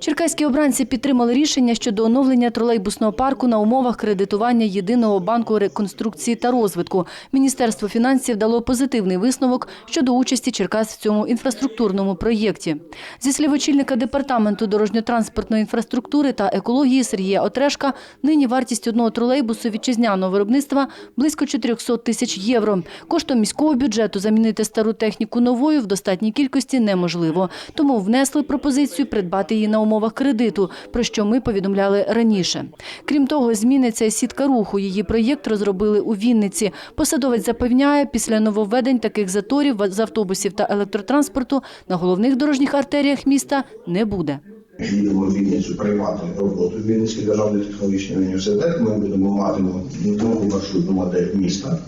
Черкаські обранці підтримали рішення щодо оновлення тролейбусного парку на умовах кредитування єдиного банку реконструкції та розвитку. Міністерство фінансів дало позитивний висновок щодо участі Черкас в цьому інфраструктурному проєкті. Зі слів очільника департаменту дорожньо-транспортної інфраструктури та екології Сергія Отрешка, нині вартість одного тролейбусу вітчизняного виробництва близько 400 тисяч євро. Коштом міського бюджету замінити стару техніку новою в достатній кількості неможливо. Тому внесли пропозицію придбати її на умовах кредиту, про що ми повідомляли раніше. Крім того, зміниться сітка руху. Її проєкт розробили у Вінниці. Посадовець запевняє, після нововведень таких заторів з автобусів та електротранспорту на головних дорожніх артеріях міста не буде. їдемо в Вінницю приймати роботу. Вінницький державний технологічний університет. Ми будемо мати нову маршрутну модель міста.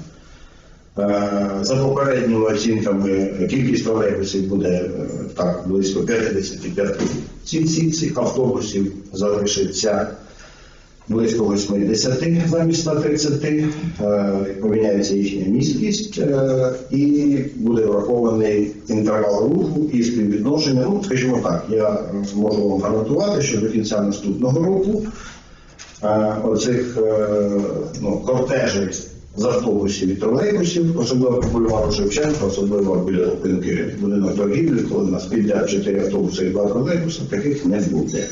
Е, За попередніми оцінками, кількість тролейбусів буде е, так близько 55 ці, ці, цих автобусів залишиться близько 80 замість 130, е, поміняється їхня місткість е, і буде врахований інтервал руху і співвідношення. Ну, скажімо так, я можу вам гарантувати, що до кінця наступного року оцих ну, кортежів з автобусів і тролейбусів, особливо по бульвару Шевченка, особливо біля будинок торгівлі, коли у нас підряд 4 автобуси і 2 тролейбуси, таких не буде.